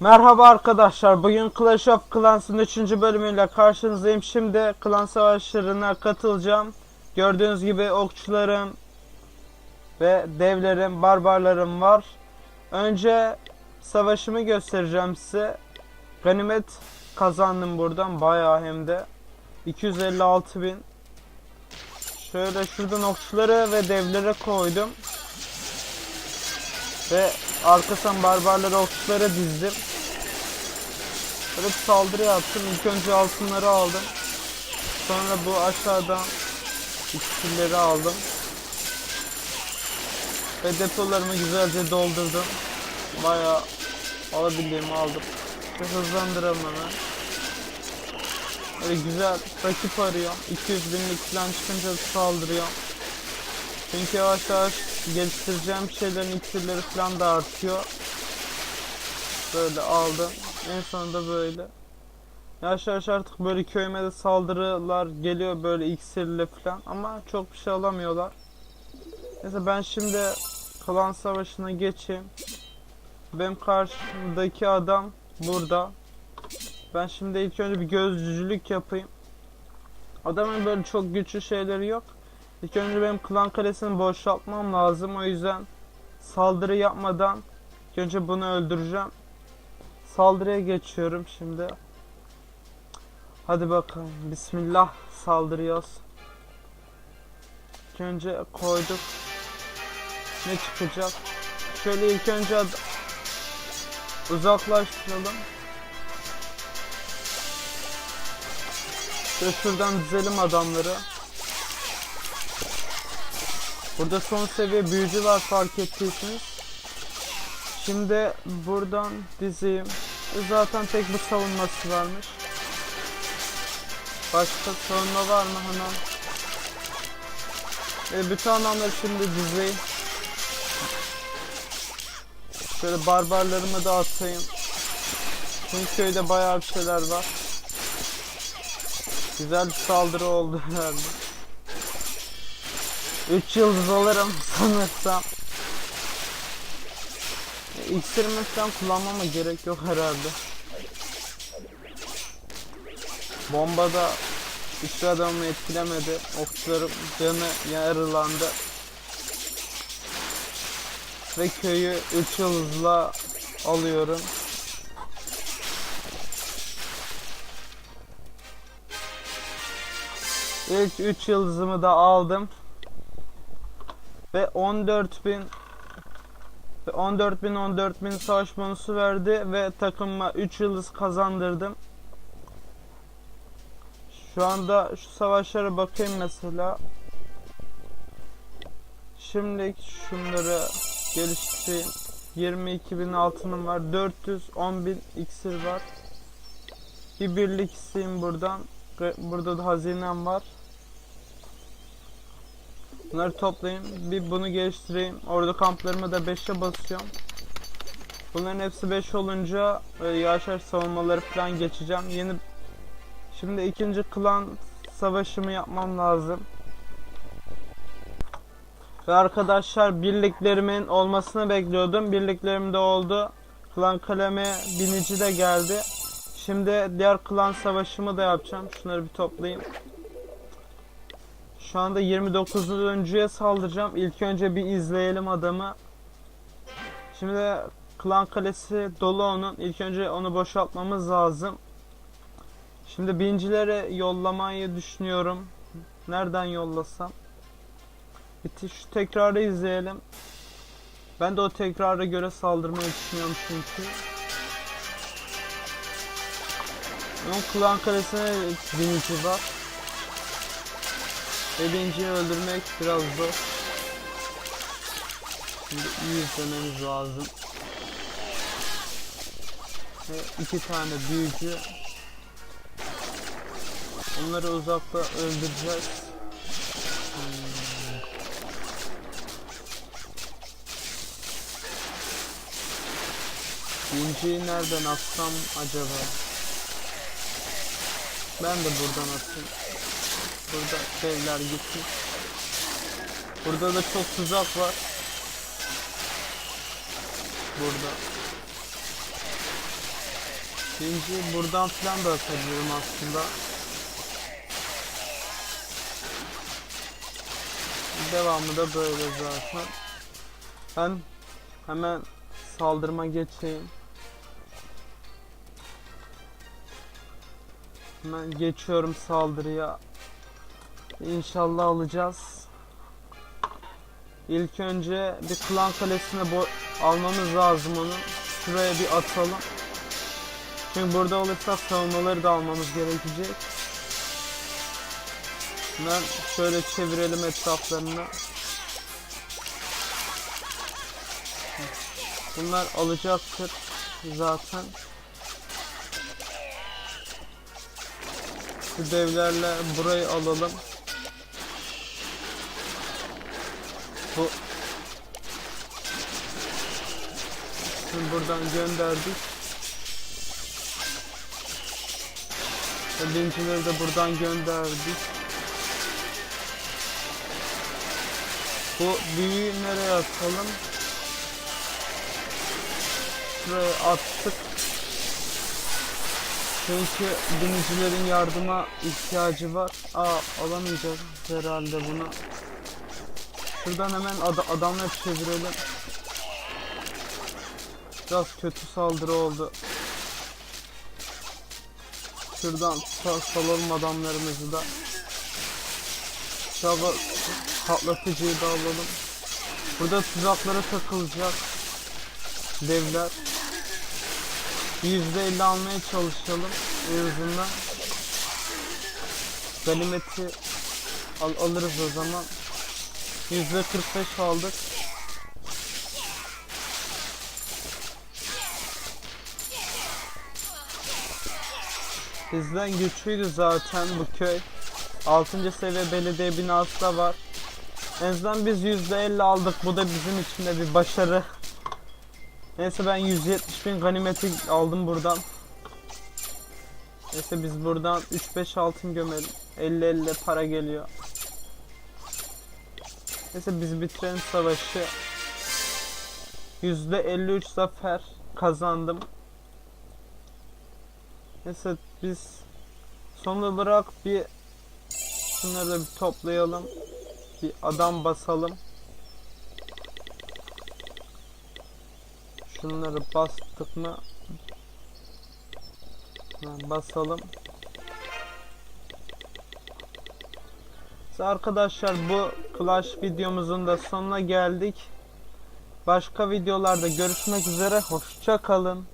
Merhaba arkadaşlar. Bugün Clash of Clans'ın 3. bölümüyle karşınızdayım. Şimdi klan savaşlarına katılacağım. Gördüğünüz gibi okçularım ve devlerim, barbarlarım var. Önce savaşımı göstereceğim size. Ganimet kazandım buradan bayağı hem de. 256 bin. Şöyle şuradan okçuları ve devlere koydum. Ve arkasından barbarları okçulara dizdim. Böyle bir saldırı yaptım. İlk önce altınları aldım. Sonra bu aşağıdan iksirleri aldım. Ve depolarımı güzelce doldurdum. Bayağı alabildiğimi aldım. Ve hızlandıralım hemen. Böyle güzel rakip arıyorum. 200 binlik falan çıkınca saldırıyorum. Çünkü yavaş yavaş geliştireceğim şeylerin iksirleri falan da artıyor. Böyle aldım. En sonunda böyle. Yavaş yavaş artık böyle köyüme de saldırılar geliyor böyle iksirle falan ama çok bir şey alamıyorlar. Neyse ben şimdi klan savaşına geçeyim. Benim karşımdaki adam burada. Ben şimdi ilk önce bir gözcülük yapayım. Adamın böyle çok güçlü şeyleri yok. İlk önce benim klan kalesini boşaltmam lazım. O yüzden saldırı yapmadan ilk önce bunu öldüreceğim. Saldırıya geçiyorum şimdi. Hadi bakalım. Bismillah saldırıyoruz. İlk önce koyduk. Ne çıkacak? Şöyle ilk önce uzaklaştıralım. Şöyle şuradan dizelim adamları. Burada son seviye büyücü var fark ettiyseniz. Şimdi buradan dizeyim. Zaten tek bu savunması varmış. Başka savunma var mı hemen? Ve bütün adamları şimdi dizeyim. Şöyle barbarlarımı da atayım. Çünkü köyde bayağı bir şeyler var. Güzel bir saldırı oldu herhalde. 3 yıldız alırım sanırsam. İksirimi falan kullanmama gerek yok herhalde. Bomba da hiçbir adamı etkilemedi. Okçularım canı yarılandı. Ve köyü 3 yıldızla alıyorum. İlk 3 yıldızımı da aldım. Ve 14.000 ve 14.000 14.000 savaş bonusu verdi ve takımıma 3 yıldız kazandırdım. Şu anda şu savaşlara bakayım mesela. Şimdi şunları geliştireyim. 22.000 altınım var. 410.000 iksir var. Bir birlik isteyeyim buradan. Burada da hazinem var. Bunları toplayayım. Bir bunu geliştireyim. Orada kamplarımı da 5'e basıyorum. Bunların hepsi 5 olunca yavaş yavaş savunmaları falan geçeceğim. Yeni Şimdi ikinci klan savaşımı yapmam lazım. Ve arkadaşlar birliklerimin olmasını bekliyordum. Birliklerim de oldu. Klan kaleme binici de geldi. Şimdi diğer klan savaşımı da yapacağım. Şunları bir toplayayım. Şu anda 29. öncüye saldıracağım. İlk önce bir izleyelim adamı. Şimdi klan kalesi dolu onun. İlk önce onu boşaltmamız lazım. Şimdi bincilere yollamayı düşünüyorum. Nereden yollasam? Bir şu tekrarı izleyelim. Ben de o tekrara göre saldırmayı düşünüyorum çünkü. Onun klan kalesine binici var. Ve binciyi öldürmek biraz zor. Şimdi iyi izlememiz lazım. Ve iki tane büyücü. Onları uzakta öldüreceğiz. Hmm. Binciyi nereden atsam acaba? Ben de buradan atayım. Burada şeyler gitsin. Burada da çok tuzak var. Burada. Birinci buradan falan da atabilirim aslında. Devamı da böyle zaten. Ben hemen saldırma geçeyim. Hemen geçiyorum saldırıya. İnşallah alacağız. İlk önce bir klan kalesine almamız lazım onu. Şuraya bir atalım. Çünkü burada olursa savunmaları da almamız gerekecek. Hemen şöyle çevirelim etraflarını. Bunlar alacaktır zaten. Şu devlerle burayı alalım. Bu Şimdi buradan gönderdik. Dincileri de buradan gönderdik. Bu büyüyü nereye atalım? Şuraya attık. Çünkü binicilerin yardıma ihtiyacı var. Aa alamayacağız herhalde bunu. Şuradan hemen ad adamları çevirelim. Biraz kötü saldırı oldu. Şuradan sa- salalım adamlarımızı da. Şaba patlatıcıyı da alalım. Burada tuzaklara takılacak devler. %50 almaya çalışalım en azından. Ganimeti al alırız o zaman. %45 aldık. Bizden güçlüydü zaten bu köy. 6. seviye belediye binası da var. En azından biz %50 aldık. Bu da bizim için de bir başarı. Neyse ben 170 bin ganimeti aldım buradan. Neyse biz buradan 3-5 altın gömelim. 50-50 para geliyor. Neyse biz bitirelim savaşı. %53 zafer kazandım. Neyse biz son olarak bir şunları da bir toplayalım. Bir adam basalım. Şunları bastık mı? Ha, basalım. Arkadaşlar bu Clash videomuzun da sonuna geldik. Başka videolarda görüşmek üzere. Hoşça kalın.